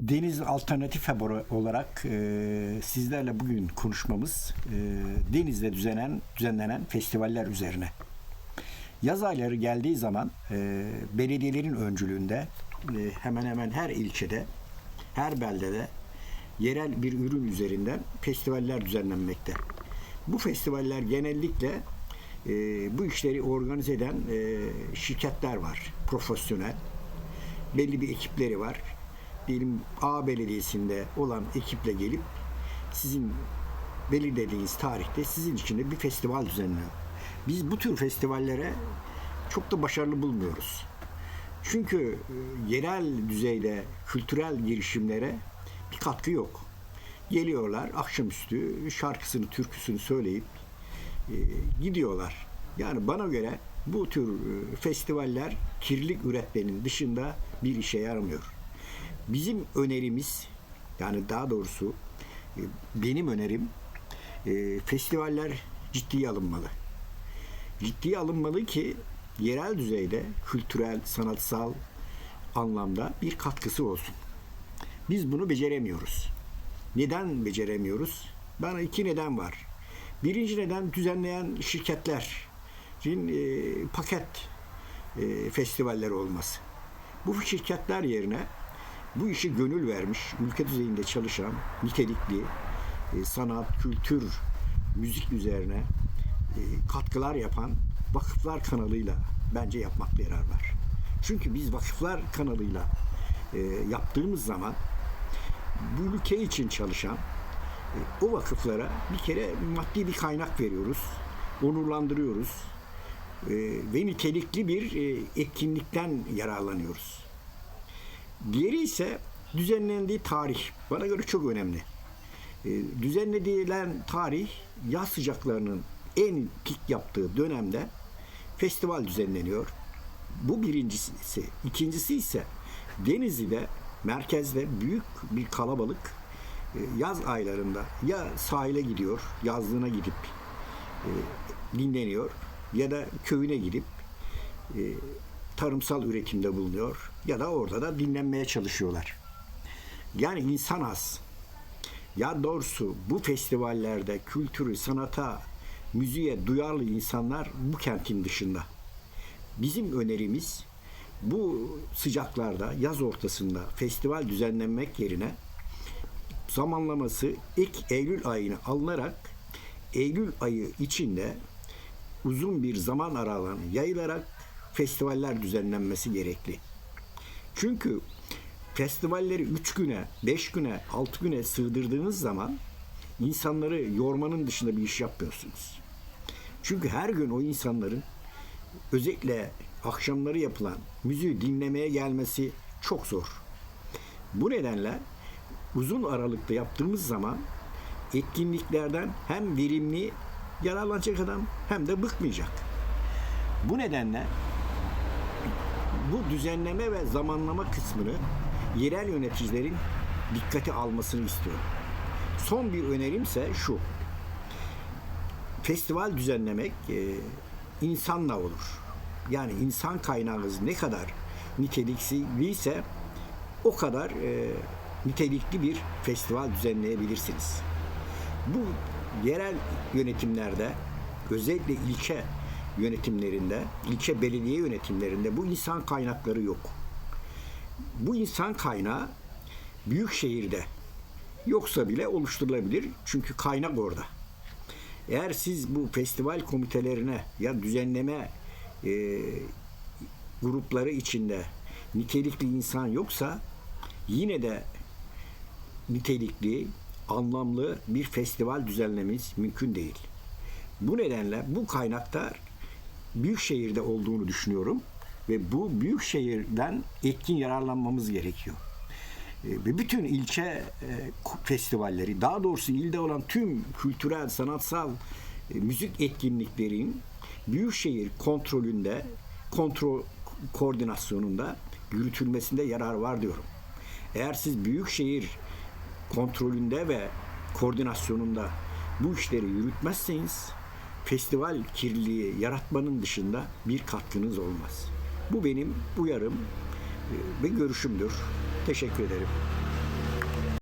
Deniz Alternatif Haber olarak e, sizlerle bugün konuşmamız e, Deniz'de düzenen, düzenlenen festivaller üzerine. Yaz ayları geldiği zaman e, belediyelerin öncülüğünde e, hemen hemen her ilçede, her beldede yerel bir ürün üzerinden festivaller düzenlenmekte. Bu festivaller genellikle e, bu işleri organize eden e, şirketler var, profesyonel belli bir ekipleri var. Diyelim A belediyesinde olan ekiple gelip sizin belirlediğiniz tarihte sizin için de bir festival düzenliyor. Biz bu tür festivallere çok da başarılı bulmuyoruz. Çünkü e, yerel düzeyde kültürel girişimlere bir katkı yok. Geliyorlar akşamüstü şarkısını, türküsünü söyleyip e, gidiyorlar. Yani bana göre bu tür e, festivaller kirlilik üretmenin dışında bir işe yaramıyor. Bizim önerimiz yani daha doğrusu e, benim önerim e, festivaller ciddiye alınmalı. Ciddiye alınmalı ki yerel düzeyde kültürel, sanatsal anlamda bir katkısı olsun. Biz bunu beceremiyoruz. Neden beceremiyoruz? Bana iki neden var. Birinci neden düzenleyen şirketlerin e, paket festivalleri olması. Bu şirketler yerine bu işi gönül vermiş, ülke düzeyinde çalışan, nitelikli e, sanat, kültür, müzik üzerine e, katkılar yapan vakıflar kanalıyla bence yapmakta yarar var. Çünkü biz vakıflar kanalıyla e, yaptığımız zaman bu ülke için çalışan o vakıflara bir kere maddi bir kaynak veriyoruz, onurlandırıyoruz ve nitelikli bir etkinlikten yararlanıyoruz. Diğeri ise düzenlendiği tarih. Bana göre çok önemli. E, düzenledilen tarih yaz sıcaklarının en pik yaptığı dönemde festival düzenleniyor. Bu birincisi. İkincisi ise Denizli'de merkezde büyük bir kalabalık e, yaz aylarında ya sahile gidiyor, yazlığına gidip e, dinleniyor ya da köyüne gidip e, tarımsal üretimde bulunuyor ya da orada da dinlenmeye çalışıyorlar. Yani insan az. Ya doğrusu bu festivallerde kültürü, sanata, müziğe duyarlı insanlar bu kentin dışında. Bizim önerimiz bu sıcaklarda yaz ortasında festival düzenlenmek yerine zamanlaması ilk Eylül ayına alınarak Eylül ayı içinde uzun bir zaman aralığına yayılarak festivaller düzenlenmesi gerekli. Çünkü festivalleri 3 güne, 5 güne, 6 güne sığdırdığınız zaman insanları yormanın dışında bir iş yapmıyorsunuz. Çünkü her gün o insanların özellikle akşamları yapılan müziği dinlemeye gelmesi çok zor. Bu nedenle uzun aralıkta yaptığımız zaman etkinliklerden hem verimli yararlanacak adam hem de bıkmayacak. Bu nedenle bu düzenleme ve zamanlama kısmını yerel yöneticilerin dikkate almasını istiyorum. Son bir önerimse şu. Festival düzenlemek e, insanla olur. Yani insan kaynağınız ne kadar nitelikliyse o kadar e, nitelikli bir festival düzenleyebilirsiniz. Bu yerel yönetimlerde özellikle ilçe yönetimlerinde, ilçe belediye yönetimlerinde bu insan kaynakları yok. Bu insan kaynağı büyük şehirde yoksa bile oluşturulabilir. Çünkü kaynak orada. Eğer siz bu festival komitelerine ya düzenleme e, grupları içinde nitelikli insan yoksa yine de nitelikli, anlamlı bir festival düzenlememiz mümkün değil. Bu nedenle bu kaynaklar büyük şehirde olduğunu düşünüyorum ve bu büyük şehirden etkin yararlanmamız gerekiyor. E, Ve bütün ilçe e, festivalleri, daha doğrusu ilde olan tüm kültürel, sanatsal e, müzik etkinliklerin büyükşehir kontrolünde, kontrol koordinasyonunda yürütülmesinde yarar var diyorum. Eğer siz büyükşehir kontrolünde ve koordinasyonunda bu işleri yürütmezseniz festival kirliliği yaratmanın dışında bir katkınız olmaz. Bu benim uyarım e, ve görüşümdür. Teşekkür ederim.